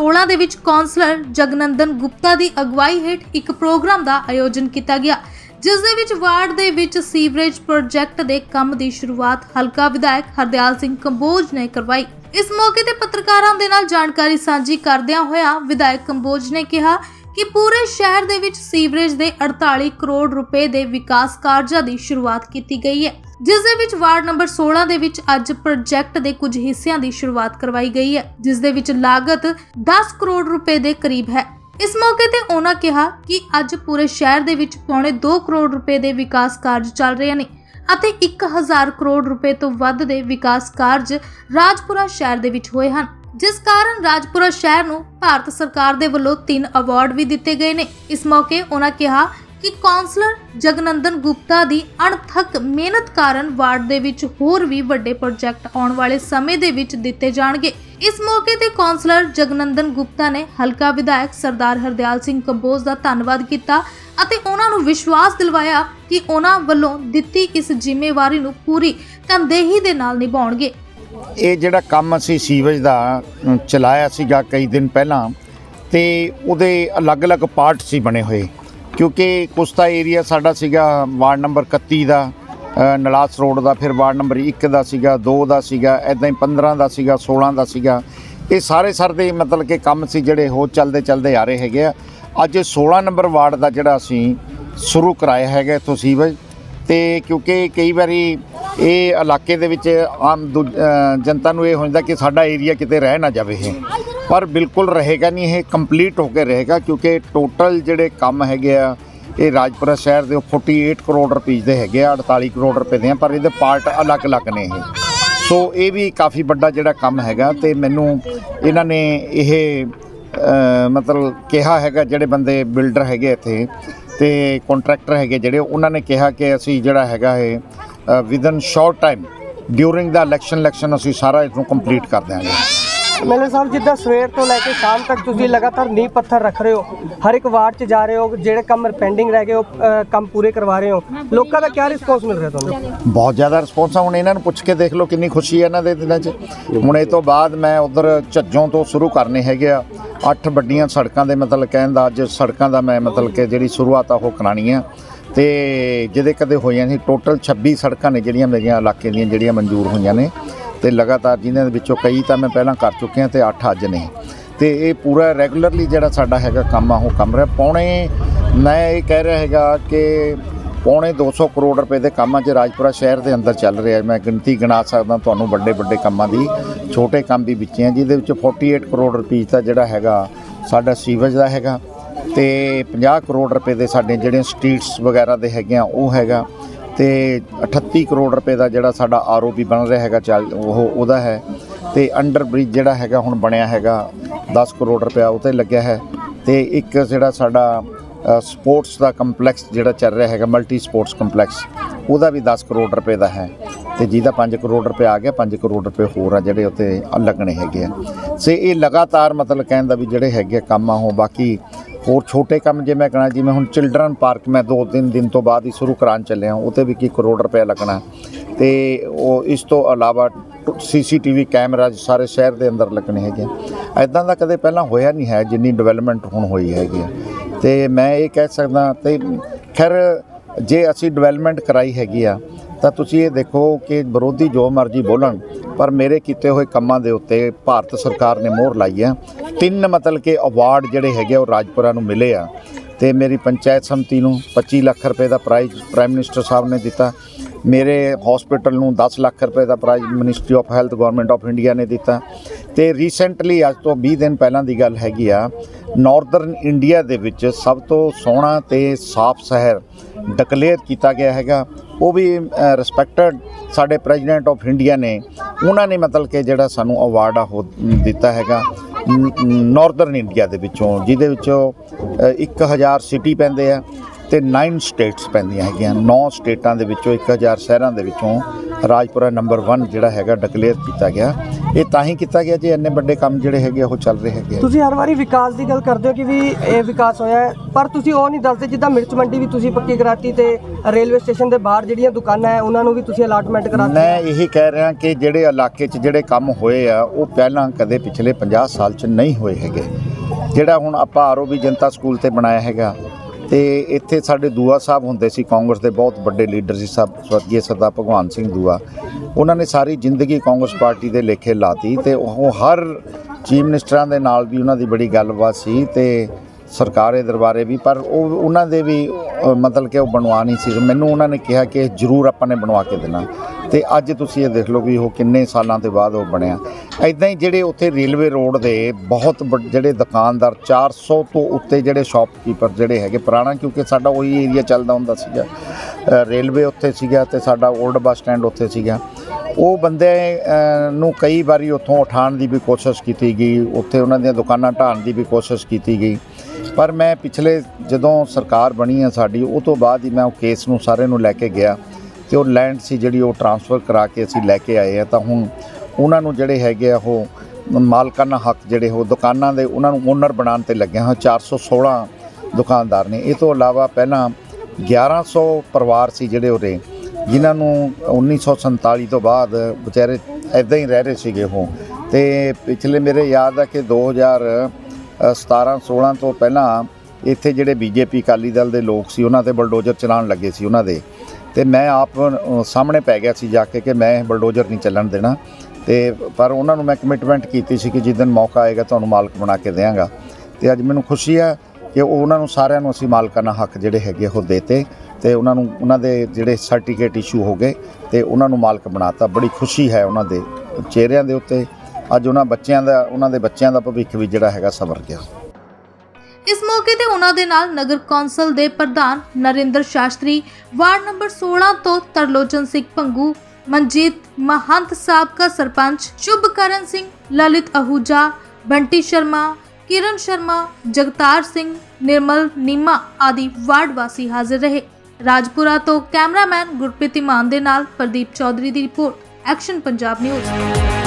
16 ਦੇ ਵਿੱਚ ਕਾਉਂਸਲਰ ਜਗਨੰਦਨ ਗੁਪਤਾ ਦੀ ਅਗਵਾਈ ਹੇਠ ਇੱਕ ਪ੍ਰੋਗਰਾਮ ਦਾ ਆਯੋਜਨ ਕੀਤਾ ਗਿਆ, ਜਿਸ ਦੇ ਵਿੱਚ ਵਾਰਡ ਦੇ ਵਿੱਚ ਸੀਵਰੇਜ ਪ੍ਰੋਜੈਕਟ ਦੇ ਕੰਮ ਦੀ ਸ਼ੁਰੂਆਤ ਹਲਕਾ ਵਿਧਾਇਕ ਹਰਦਿਆਲ ਸਿੰਘ ਕੰਬੋਜ ਨੇ ਕਰਵਾਈ। ਇਸ ਮੌਕੇ ਤੇ ਪੱਤਰਕਾਰਾਂ ਦੇ ਨਾਲ ਜਾਣਕਾਰੀ ਸਾਂਝੀ ਕਰਦਿਆਂ ਹੋਇਆ ਵਿਧਾਇਕ ਕੰਬੋਜ ਨੇ ਕਿਹਾ ਕਿ ਪੂਰੇ ਸ਼ਹਿਰ ਦੇ ਵਿੱਚ ਸੀਵਰੇਜ ਦੇ 48 ਕਰੋੜ ਰੁਪਏ ਦੇ ਵਿਕਾਸ ਕਾਰਜਾਂ ਦੀ ਸ਼ੁਰੂਆਤ ਕੀਤੀ ਗਈ ਹੈ। ਜਿਸ ਦੇ ਵਿੱਚ ਵਾਰਡ ਨੰਬਰ 16 ਦੇ ਵਿੱਚ ਅੱਜ ਪ੍ਰੋਜੈਕਟ ਦੇ ਕੁਝ ਹਿੱਸਿਆਂ ਦੀ ਸ਼ੁਰੂਆਤ ਕਰਵਾਈ ਗਈ ਹੈ, ਜਿਸ ਦੇ ਵਿੱਚ ਲਾਗਤ 10 ਕਰੋੜ ਰੁਪਏ ਦੇ ਕਰੀਬ ਹੈ। ਇਸ ਮੌਕੇ ਤੇ ਉਹਨਾਂ ਕਿਹਾ ਕਿ ਅੱਜ ਪੂਰੇ ਸ਼ਹਿਰ ਦੇ ਵਿੱਚ ਪੌਣੇ 2 ਕਰੋੜ ਰੁਪਏ ਦੇ ਵਿਕਾਸ ਕਾਰਜ ਚੱਲ ਰਹੇ ਨੇ ਅਤੇ 1000 ਕਰੋੜ ਰੁਪਏ ਤੋਂ ਵੱਧ ਦੇ ਵਿਕਾਸ ਕਾਰਜ ਰਾਜਪੁਰਾ ਸ਼ਹਿਰ ਦੇ ਵਿੱਚ ਹੋਏ ਹਨ। ਜਿਸ ਕਾਰਨ ਰਾਜਪੁਰਾ ਸ਼ਹਿਰ ਨੂੰ ਭਾਰਤ ਸਰਕਾਰ ਦੇ ਵੱਲੋਂ ਤਿੰਨ ਅਵਾਰਡ ਵੀ ਦਿੱਤੇ ਗਏ ਨੇ। ਇਸ ਮੌਕੇ ਉਹਨਾਂ ਕਿਹਾ ਕਿ ਕਾਉਂਸਲਰ ਜਗਨੰਦਨ ਗੁਪਤਾ ਦੀ ਅਣਥੱਕ ਮਿਹਨਤ ਕਾਰਨ ਵਾਰਡ ਦੇ ਵਿੱਚ ਹੋਰ ਵੀ ਵੱਡੇ ਪ੍ਰੋਜੈਕਟ ਆਉਣ ਵਾਲੇ ਸਮੇਂ ਦੇ ਵਿੱਚ ਦਿੱਤੇ ਜਾਣਗੇ। ਇਸ ਮੌਕੇ ਤੇ ਕਾਉਂਸਲਰ ਜਗਨੰਦਨ ਗੁਪਤਾ ਨੇ ਹਲਕਾ ਵਿਧਾਇਕ ਸਰਦਾਰ ਹਰਦਿਆਲ ਸਿੰਘ ਕੰਬੋਜ ਦਾ ਧੰਨਵਾਦ ਕੀਤਾ ਅਤੇ ਉਹਨਾਂ ਨੂੰ ਵਿਸ਼ਵਾਸ ਦਿਲਵਾਇਆ ਕਿ ਉਹਨਾਂ ਵੱਲੋਂ ਦਿੱਤੀ ਇਸ ਜ਼ਿੰਮੇਵਾਰੀ ਨੂੰ ਪੂਰੀ ਤਨਦੇਹੀ ਦੇ ਨਾਲ ਨਿਭਾਉਣਗੇ। ਇਹ ਜਿਹੜਾ ਕੰਮ ਅਸੀਂ ਸੀਵਜ ਦਾ ਚਲਾਇਆ ਸੀਗਾ ਕਈ ਦਿਨ ਪਹਿਲਾਂ, ਤੇ ਉਹਦੇ ਅਲੱਗ-ਅਲੱਗ ਪਾਰਟ ਸੀ ਬਣੇ ਹੋਏ। ਕਿਉਂਕਿ ਕੁਸਤਾ ਏਰੀਆ ਸਾਡਾ ਸੀਗਾ ਵਾਰਡ ਨੰਬਰ 31 ਦਾ ਅ, ਨਲਾਸ ਰੋਡ ਦਾ ਫਿਰ ਵਾਰਡ ਨੰਬਰ 1 ਦਾ ਸੀਗਾ 2 ਦਾ ਸੀਗਾ ਐਦਾਂ ਹੀ 15 ਦਾ ਸੀਗਾ 16 ਦਾ ਸੀਗਾ। ਇਹ ਸਾਰੇ ਸਰ ਦੇ ਮਤਲਬ ਕਿ ਕੰਮ ਸੀ ਜਿਹੜੇ ਹੋ ਚੱਲਦੇ ਚੱਲਦੇ ਆ ਰਹੇ ਹੈਗੇ ਆ। ਅੱਜ 16 ਨੰਬਰ ਵਾਰਡ ਦਾ ਜਿਹੜਾ ਅਸੀਂ ਸ਼ੁਰੂ ਕਰਾਇਆ ਹੈਗਾ ਇੱਥੋਂ ਸੀਵਜ ਤੇ ਕਿਉਂਕਿ ਕਈ ਵਾਰੀ ਇਹ ਇਲਾਕੇ ਦੇ ਵਿੱਚ ਆਮ ਦੂ- ਜਨਤਾ ਨੂੰ ਇਹ ਹੋ ਜਾਂਦਾ ਕਿ ਸਾਡਾ ਏਰੀਆ ਕਿਤੇ ਰਹਿ ਨਾ ਜਾਵੇ ਇਹ। ਪਰ ਬਿਲਕੁਲ ਰਹੇਗਾ ਨਹੀਂ ਇਹ, ਕੰਪਲੀਟ ਹੋ ਕੇ ਰਹੇਗਾ ਕਿਉਂਕਿ ਟੋਟਲ ਜਿਹੜੇ ਕੰਮ ਹੈਗੇ ਆ, ਇਹ ਰਾਜਪੁਰਾ ਸ਼ਹਿਰ ਦੇ 48 ਕਰੋੜ ਰੁਪਏ ਦੇ ਹੈਗੇ ਆ 48 ਕਰੋੜ ਰੁਪਏ ਦੇ ਆ, ਪਰ ਇਹਦੇ ਪਾਰਟ ਅਲੱਗ-ਅਲੱਗ ਨੇ ਇਹ। ਸੋ ਇਹ ਵੀ ਕਾਫੀ ਵੱਡਾ ਜਿਹੜਾ ਕੰਮ ਹੈਗਾ ਤੇ ਮੈਨੂੰ ਇਹਨਾਂ ਨੇ ਇਹ ਮਤਲਬ ਕਿਹਾ ਹੈਗਾ ਜਿਹੜੇ ਬੰਦੇ ਬਿਲਡਰ ਹੈਗੇ ਇੱਥੇ ਤੇ ਕੰਟਰੈਕਟਰ ਹੈਗੇ ਜਿਹੜੇ, ਉਹਨਾਂ ਨੇ ਕਿਹਾ ਕਿ ਅਸੀਂ ਜਿਹੜਾ ਹੈਗਾ ਇਹ ਵਿਦਨ ਸ਼ਾਰਟ ਟਾਈਮ ਡਿਊਰਿੰਗ ਦਾ ਇਲੈਕਸ਼ਨ ਇਲੈਕਸ਼ਨ ਅਸੀਂ ਸਾਰਾ ਇਸ ਨੂੰ ਕੰਪਲੀਟ ਕਰ ਦਿਆਂਗੇ। ਮੈਨੇ ਸਾਹਿਬ ਜਿੱਦਾਂ ਸਵੇਰ ਤੋਂ ਲੈ ਕੇ ਸ਼ਾਮ ਤੱਕ ਤੁਸੀਂ ਲਗਾਤਾਰ ਨੀਂਹ ਪੱਥਰ ਰੱਖ ਰਹੇ ਹੋ ਹਰ ਇੱਕ ਵਾਰਡ 'ਚ ਜਾ ਰਹੇ ਹੋ ਜਿਹੜੇ ਕੰਮ ਪੈਂਡਿੰਗ ਰਹਿ ਗਏ ਉਹ ਅ, ਕੰਮ ਪੂਰੇ ਕਰਵਾ ਰਹੇ ਹੋ ਲੋਕਾਂ ਦਾ ਕੀ ਰਿਸਪੌਂਸ ਮਿਲ ਰਿਹਾ ਤੁਹਾਨੂੰ? ਬਹੁਤ ਜ਼ਿਆਦਾ ਰਿਸਪੌਂਸ ਆ ਹੁਣ ਇਹਨਾਂ ਨੂੰ ਪੁੱਛ ਕੇ ਦੇਖ ਲਓ ਕਿੰਨੀ ਖੁਸ਼ੀ ਹੈ ਇਹਨਾਂ ਦੇ ਦਿਲਾਂ 'ਚ। ਹੁਣ ਇਹ ਤੋਂ ਬਾਅਦ ਮੈਂ ਉਧਰ ਝੱਜੋਂ ਤੋਂ ਸ਼ੁਰੂ ਕਰਨੇ ਹੈਗੇ ਆ ਅੱਠ ਵੱਡੀਆਂ ਸੜਕਾਂ ਦੇ ਮਤਲਬ ਕਹਿਣ ਦਾ ਅੱਜ ਸੜਕਾਂ ਦਾ ਮੈਂ ਮਤਲਬ ਕਿ ਜਿਹੜੀ ਸ਼ੁਰੂਆਤ ਆ ਉਹ ਕਰਾਣੀ ਆ। ਤੇ ਜਿਹਦੇ ਕਦੇ ਹੋਈਆਂ ਸੀ ਟੋਟਲ 26 ਸੜਕਾਂ ਨੇ ਜਿਹੜੀਆਂ ਮੇਰੀਆਂ ਇਲਾਕੇ ਦੀਆਂ ਜਿਹੜੀਆਂ ਮਨਜ਼ੂਰ ਹੋਈਆਂ ਨੇ ਤੇ ਲਗਾਤਾਰ ਜਿਨ੍ਹਾਂ ਦੇ ਵਿੱਚੋਂ ਕਈ ਤਾਂ ਮੈਂ ਪਹਿਲਾਂ ਕਰ ਚੁੱਕਿਆ ਤੇ 8 ਅੱਜ ਨੇ। ਤੇ ਇਹ ਪੂਰਾ ਰੈਗੂਲਰਲੀ ਜਿਹੜਾ ਸਾਡਾ ਹੈਗਾ ਕੰਮ ਆ, ਉਹ ਕੰਮ ਰਿਹਾ। ਪੌਣੇ, ਮੈਂ ਇਹ ਕਹਿ ਰਿਹਾ ਹੈਗਾ ਕਿ ਪੌਣੇ 200 ਕਰੋੜ ਰੁਪਏ ਦੇ ਕੰਮਾਂ 'ਚ ਰਾਜਪੁਰਾ ਸ਼ਹਿਰ ਦੇ ਅੰਦਰ ਚੱਲ ਰਿਹਾ ਮੈਂ ਗਿਣਤੀ ਗਿਣਾ ਸਕਦਾ ਤੁਹਾਨੂੰ ਵੱਡੇ ਵੱਡੇ ਕੰਮਾਂ ਦੀ। ਛੋਟੇ ਕੰਮ ਵੀ ਵਿੱਚ ਹੈ ਜਿਹਦੇ ਵਿੱਚ 48 ਕਰੋੜ ਰੁਪਏ ਦਾ ਜਿਹੜਾ ਹੈਗਾ ਸਾਡਾ ਸੀਵਰੇਜ ਦਾ ਹੈਗਾ। ਤੇ 50 ਕਰੋੜ ਰੁਪਏ ਦੇ ਸਾਡੇ ਜਿਹੜੇ ਸਟਰੀਟਸ ਵਗੈਰਾ ਦੇ ਹੈਗੇ ਆ, ਉਹ ਹੈਗਾ। ਤੇ 38 ਕਰੋੜ ਰੁਪਏ ਦਾ ਜਿਹੜਾ ਸਾਡਾ ਆਰਓਬੀ ਬਣ ਰਿਹਾ ਹੈਗਾ, ਚੱਲ ਉਹ ਉਹਦਾ ਹੈ। ਤੇ ਅੰਡਰ ਬ੍ਰਿਜ ਜਿਹੜਾ ਹੈਗਾ, ਹੁਣ ਬਣਿਆ ਹੈਗਾ 10 ਕਰੋੜ ਰੁਪਇਆ ਉਹ ਤੇ ਲੱਗਿਆ ਹੈ। ਤੇ ਇੱਕ ਜਿਹੜਾ ਸਾਡਾ ਸਪੋਰਟਸ ਦਾ ਕੰਪਲੈਕਸ ਜਿਹੜਾ ਚੱਲ ਰਿਹਾ ਹੈਗਾ, ਮਲਟੀ ਸਪੋਰਟਸ ਕੰਪਲੈਕਸ, ਉਹਦਾ ਵੀ 10 ਕਰੋੜ ਰੁਪਏ ਦਾ ਹੈ। ਤੇ ਜਿਹਦਾ 5 ਕਰੋੜ ਰੁਪਏ ਆ ਗਿਆ 5 ਕਰੋੜ ਰੁਪਏ ਹੋਰ ਆ ਜਿਹੜੇ ਉੱਤੇ ਲੱਗਣੇ ਹੈਗੇ ਆ। ਸੇ ਇਹ ਲਗਾਤਾਰ ਮਤਲਬ ਕਹਿਣ ਦਾ ਵੀ ਜਿਹੜੇ ਹੈਗੇ ਆ ਕੰਮ ਆ, ਉਹ ਬਾਕੀ ਹੋਰ ਛੋਟੇ ਕੰਮ ਜੇ ਮੈਂ ਕਹਣਾ ਜਿਵੇਂ ਹੁਣ ਚਿਲਡਰਨ ਪਾਰਕ ਮੈਂ ਦੋ ਤਿੰਨ ਦਿਨ ਤੋਂ ਬਾਅਦ ਹੀ ਸ਼ੁਰੂ ਕਰਾਉਣ ਚੱਲਿਆ ਉਹ ਤੇ ਵੀ ਕੀ ਕਰੋੜ ਰੁਪਏ ਲੱਗਣਾ ਤੇ ਉਹ ਇਸ ਤੋਂ ਇਲਾਵਾ ਸੀਸੀਟੀਵੀ ਕੈਮਰਾ ਸਾਰੇ ਸ਼ਹਿਰ ਦੇ ਅੰਦਰ ਲੱਗਣੇ ਹੈਗੇ ਐਦਾਂ ਦਾ ਕਦੇ ਪਹਿਲਾਂ ਹੋਇਆ ਨਹੀਂ ਹੈ, ਜਿੰਨੀ ਡਿਵੈਲਪਮੈਂਟ ਹੁਣ ਹੋਈ ਹੈਗੀ ਆ। ਤੇ ਮੈਂ ਇਹ ਕਹਿ ਸਕਦਾ, ਤੇ ਖੈਰ ਜੇ ਅਸੀਂ ਡਿਵੈਲਪਮੈਂਟ ਕਰਾਈ ਹੈਗੀ ਆ ਤਾਂ ਤੁਸੀਂ ਇਹ ਦੇਖੋ ਕਿ ਵਿਰੋਧੀ ਜੋ ਮਰਜ਼ੀ ਬੋਲਣ, ਪਰ ਮੇਰੇ ਕੀਤੇ ਹੋਏ ਕੰਮਾਂ ਦੇ ਉੱਤੇ ਭਾਰਤ ਸਰਕਾਰ ਨੇ ਮੋਹਰ ਲਾਈ ਆ ਤਿੰਨ ਮਤਲਬ ਕਿ ਅਵਾਰਡ ਜਿਹੜੇ ਹੈਗੇ ਆ, ਉਹ ਰਾਜਪੁਰਾ ਨੂੰ ਮਿਲੇ ਆ। ਤੇ ਮੇਰੀ ਪੰਚਾਇਤ ਸਮਿਤੀ ਨੂੰ 25 ਲੱਖ ਰੁਪਏ ਦਾ ਪ੍ਰਾਈਜ਼ ਪ੍ਰਾਈਮ ਮਿਨਿਸਟਰ ਸਾਹਿਬ ਨੇ ਦਿੱਤਾ। ਮੇਰੇ ਹਸਪੀਟਲ ਨੂੰ 10 ਲੱਖ ਰੁਪਏ ਦਾ prize ministry of health government of India ਨੇ ਦਿੱਤਾ। ਤੇ ਰੀਸੈਂਟਲੀ ਅੱਜ ਤੋਂ 20 ਦਿਨ ਪਹਿਲਾਂ ਦੀ ਗੱਲ ਹੈਗੀ ਆ ਨਾਰਥਰਨ ਇੰਡੀਆ ਦੇ ਵਿੱਚ ਸਭ ਤੋਂ ਸੋਹਣਾ ਤੇ ਸਾਫ਼ ਸ਼ਹਿਰ ਡਿਕਲੇਅਰ ਕੀਤਾ ਗਿਆ ਹੈਗਾ। ਉਹ ਵੀ ਰਿਸਪੈਕਟਡ ਸਾਡੇ ਪ੍ਰੈਜ਼ੀਡੈਂਟ ਆਫ ਇੰਡੀਆ ਨੇ ਉਹਨਾਂ ਨੇ ਮਤਲਬ ਕਿ ਜਿਹੜਾ ਸਾਨੂੰ ਅਵਾਰਡ ਆ ਉਹ ਦਿੱਤਾ ਹੈਗਾ ਨਾਰਥਰਨ ਇੰਡੀਆ ਦੇ ਵਿੱਚੋਂ ਜਿਹਦੇ ਵਿੱਚੋਂ ਅ, 1000 ਸਿਟੀ ਪੈਂਦੇ ਆ ਤੇ 9 ਸਟੇਟਸ ਪੈਂਦੀਆਂ ਹੈਗੀਆਂ। 9 ਸਟੇਟਾਂ ਦੇ ਵਿੱਚੋਂ 1000 ਸ਼ਹਿਰਾਂ ਦੇ ਵਿੱਚੋਂ ਰਾਜਪੁਰਾ ਨੰਬਰ 1 ਜਿਹੜਾ ਹੈਗਾ ਡਿਕਲੇਅਰ ਕੀਤਾ ਗਿਆ। ਇਹ ਤਾਂ ਹੀ ਕੀਤਾ ਗਿਆ ਜੇ ਇੰਨੇ ਵੱਡੇ ਕੰਮ ਜਿਹੜੇ ਹੈਗੇ ਆ ਉਹ ਚੱਲ ਰਹੇ ਹੈਗੇ ਆ। ਤੁਸੀਂ ਹਰ ਵਾਰੀ ਵਿਕਾਸ ਦੀ ਗੱਲ ਕਰਦੇ ਹੋ ਕਿ ਵੀ ਇਹ ਵਿਕਾਸ ਹੋਇਆ ਹੈ ਪਰ ਤੁਸੀਂ ਉਹ ਨਹੀਂ ਦੱਸਦੇ ਜਿੱਦਾਂ ਮਿਰਚ ਮੰਡੀ ਵੀ ਤੁਸੀਂ ਪੱਕੀ ਕਰਾਤੀ ਤੇ ਰੇਲਵੇ ਸਟੇਸ਼ਨ ਦੇ ਬਾਹਰ ਜਿਹੜੀਆਂ ਦੁਕਾਨਾਂ ਹੈ ਉਹਨਾਂ ਨੂੰ ਵੀ ਤੁਸੀਂ ਅਲਾਟਮੈਂਟ ਕਰਾਤੀ ਮੈਂ ਇਹੀ ਕਹਿ ਰਿਹਾ ਕਿ ਜਿਹੜੇ ਇਲਾਕੇ 'ਚ ਜਿਹੜੇ ਕੰਮ ਹੋਏ ਆ ਉਹ ਪਹਿਲਾਂ ਕਦੇ ਪਿਛਲੇ 50 ਸਾਲ 'ਚ ਨਹੀਂ ਹੋਏ ਹੈਗੇ। ਜਿਹੜਾ ਹੁਣ ਆਪਾਂ ਆਰਓਬੀ ਜਨਤਾ ਸਕੂਲ ਤੇ ਬਣਾਇਆ ਹੈਗਾ ਤੇ ਇੱਥੇ ਸਾਡੇ ਦੂਆ ਸਾਹਿਬ ਹੁੰਦੇ ਸੀ ਕਾਂਗਰਸ ਦੇ ਬਹੁਤ ਵੱਡੇ ਲੀਡਰ ਸੀ ਸਭ ਸਵਰਗੀ ਸਰਦਾਰ ਭਗਵਾਨ ਸਿੰਘ ਦੂਆ। ਉਹਨਾਂ ਨੇ ਸਾਰੀ ਜ਼ਿੰਦਗੀ ਕਾਂਗਰਸ ਪਾਰਟੀ ਦੇ ਲੇਖੇ ਲਾਤੀ ਤੇ ਉਹ ਹਰ ਚੀਫ ਮਿਨਿਸਟਰਾਂ ਦੇ ਨਾਲ ਵੀ ਉਹਨਾਂ ਦੀ ਬੜੀ ਗੱਲਬਾਤ ਸੀ ਤੇ ਸਰਕਾਰੇ ਦਰਬਾਰੇ ਵੀ, ਪਰ ਉਹ ਉਹਨਾਂ ਦੇ ਵੀ ਮਤਲਬ ਕਿ ਉਹ ਬਣਵਾ ਨਹੀਂ ਸੀ। ਮੈਨੂੰ ਉਹਨਾਂ ਨੇ ਕਿਹਾ ਕਿ ਜ਼ਰੂਰ ਆਪਾਂ ਨੇ ਬਣਵਾ ਕੇ ਦੇਣਾ। ਤੇ ਅੱਜ ਤੁਸੀਂ ਇਹ ਦੇਖ ਲਓ ਵੀ ਉਹ ਕਿੰਨੇ ਸਾਲਾਂ ਤੋਂ ਬਾਅਦ ਉਹ ਬਣਿਆ। ਐਦਾਂ ਹੀ ਜਿਹੜੇ ਉੱਥੇ ਰੇਲਵੇ ਰੋਡ ਦੇ ਬਹੁਤ ਵੱਡ- ਜਿਹੜੇ ਦੁਕਾਨਦਾਰ 400 ਤੋਂ ਉੱਤੇ ਜਿਹੜੇ ਸ਼ਾਪਕੀਪਰ ਜਿਹੜੇ ਹੈਗੇ ਪੁਰਾਣਾ, ਕਿਉਂਕਿ ਸਾਡਾ ਉਹੀ ਏਰੀਆ ਚੱਲਦਾ ਹੁੰਦਾ ਸੀਗਾ। ਰੇਲਵੇ ਉੱਥੇ ਸੀਗਾ ਤੇ ਸਾਡਾ 올ਡ ਬੱਸ ਸਟੈਂਡ ਉੱਥੇ ਸੀਗਾ। ਉਹ ਬੰਦੇ ਨੂੰ ਕਈ ਵਾਰੀ ਉੱਥੋਂ ਉਠਾਉਣ ਦੀ ਵੀ ਕੋਸ਼ਿਸ਼ ਕੀਤੀ ਗਈ, ਉੱਥੇ ਉਹਨਾਂ ਦੀਆਂ ਦੁਕਾਨਾਂ ਢਾਉਣ ਦੀ ਵੀ ਕੋਸ਼ਿਸ਼ ਕੀਤੀ ਗਈ। ਪਰ ਮੈਂ ਪਿਛਲੇ ਜਦੋਂ ਸਰਕਾਰ ਬਣੀ ਹੈ ਸਾਡੀ, ਉਹ ਤੋਂ ਬਾਅਦ ਹੀ ਮੈਂ ਉਹ ਕੇਸ ਨੂੰ ਸਾਰੇ ਨੂੰ ਲੈ ਕੇ ਗਿਆ ਤੇ ਉਹ ਲੈਂਡ ਸੀ ਜਿਹੜੀ ਉਹ ਟਰਾਂਸਫਰ ਕਰਾ ਕੇ ਅਸੀਂ ਲੈ ਕੇ ਆਏ ਆ। ਤਾਂ ਹੁਣ ਉਹਨਾਂ ਨੂੰ ਜਿਹੜੇ ਹੈਗੇ ਆ ਉਹ ਮਾਲਕਾਨਾ ਹੱਕ ਜਿਹੜੇ ਉਹ ਦੁਕਾਨਾਂ ਦੇ, ਉਹਨਾਂ ਨੂੰ ਓਨਰ ਬਣਾਉਣ ਤੇ ਲੱਗੇ ਹਾਂ। 416 ਦੁਕਾਨਦਾਰ ਨੇ। ਇਹ ਤੋਂ ਇਲਾਵਾ ਪਹਿਲਾਂ 1100 ਪਰਿਵਾਰ ਸੀ ਜਿਹੜੇ ਉਹਦੇ ਜਿਨ੍ਹਾਂ ਨੂੰ 1947 ਤੋਂ ਬਾਅਦ ਵਿਚਾਰੇ ਐਦਾਂ ਹੀ ਰਹਿ ਰਹੇ ਸੀਗੇ ਉਹ। ਤੇ ਪਿਛਲੇ ਮੇਰੇ ਯਾਦ ਆ ਕਿ 2000 17 16 ਤੋਂ ਪਹਿਲਾਂ ਇੱਥੇ ਜਿਹੜੇ ਬੀਜੇਪੀ ਅਕਾਲੀ ਦਲ ਦੇ ਲੋਕ ਸੀ, ਉਹਨਾਂ ਤੇ ਬਲਡੋਜ਼ਰ ਚਲਾਉਣ ਲੱਗੇ ਸੀ ਉਹਨਾਂ ਦੇ। ਤੇ ਮੈਂ ਆਪ ਸਾਹਮਣੇ ਪੈ ਗਿਆ ਸੀ ਜਾ ਕੇ ਕਿ ਮੈਂ ਬਲਡੋਜ਼ਰ ਨਹੀਂ ਚੱਲਣ ਦੇਣਾ। ਤੇ ਪਰ ਉਹਨਾਂ ਨੂੰ ਮੈਂ ਕਮਿਟਮੈਂਟ ਕੀਤੀ ਸੀ ਕਿ ਜਿਸ ਦਿਨ ਮੌਕਾ ਆਏਗਾ, ਤੁਹਾਨੂੰ ਮਾਲਕ ਬਣਾ ਕੇ ਦੇਵਾਂਗਾ ਤੇ ਅੱਜ ਮੈਨੂੰ ਖੁਸ਼ੀ ਹੈ ਕਿ ਉਹਨਾਂ ਨੂੰ ਸਾਰਿਆਂ ਨੂੰ ਅਸੀਂ ਮਾਲਕਾਨਾ ਹੱਕ ਜਿਹੜੇ ਹੈਗੇ ਉਹ ਦੇਤੇ ਤੇ ਉਹਨਾਂ ਨੂੰ, ਉਹਨਾਂ ਦੇ ਜਿਹੜੇ ਸਰਟੀਫਿਕੇਟ ਇਸ਼ੂ ਹੋ ਗਏ ਤੇ ਉਹਨਾਂ ਨੂੰ ਮਾਲਕ ਬਣਾਤਾ। ਬੜੀ ਖੁਸ਼ੀ ਹੈ ਉਹਨਾਂ ਦੇ ਚਿਹਰਿਆਂ ਦੇ ਉੱਤੇ। ਅੱਜ ਉਹਨਾਂ ਬੱਚਿਆਂ ਦਾ, ਉਹਨਾਂ ਦੇ ਬੱਚਿਆਂ ਦਾ ਭਵਿੱਖ ਵੀ ਜਿਹੜਾ ਹੈਗਾ ਸਵਰ ਗਿਆ। ਇਸ ਮੌਕੇ ਤੇ ਉਹਨਾਂ ਦੇ ਨਾਲ ਨਗਰ ਕੌਂਸਲ ਦੇ ਪ੍ਰਧਾਨ ਨਰਿੰਦਰ ਸ਼ਾਸਤਰੀ, ਵਾਰਡ ਨੰਬਰ 16 ਤੋਂ ਤਰਲੋਚਨ ਸਿੰਘ ਪੰਗੂ, ਮਨਜੀਤ ਮਹੰਤ ਸਾਬਕਾ ਸਰਪੰਚ ਸ਼ੁਭਕਰਨ ਸਿੰਘ, ਲਲਿਤ ਅਹੂਜਾ, ਬੰਟੀ ਸ਼ਰਮਾ ਕਿਰਨ ਸ਼ਰਮਾ, ਜਗਤਾਰ ਸਿੰਘ, ਨਿਰਮਲ ਨੀਮਾ ਆਦਿ ਵਾਰਡ ਵਾਸੀ ਹਾਜ਼ਰ ਰਹੇ। ਰਾਜਪੁਰਾ ਤੋਂ ਕੈਮਰਾਮੈਨ ਗੁਰਪ੍ਰੀਤ ਇਮਾਨ ਦੇ ਨਾਲ ਪ੍ਰਦੀਪ ਚੌਧਰੀ ਦੀ ਰਿਪੋਰਟ, ਐਕਸ਼ਨ ਪੰਜਾਬ ਨਿਊਜ਼।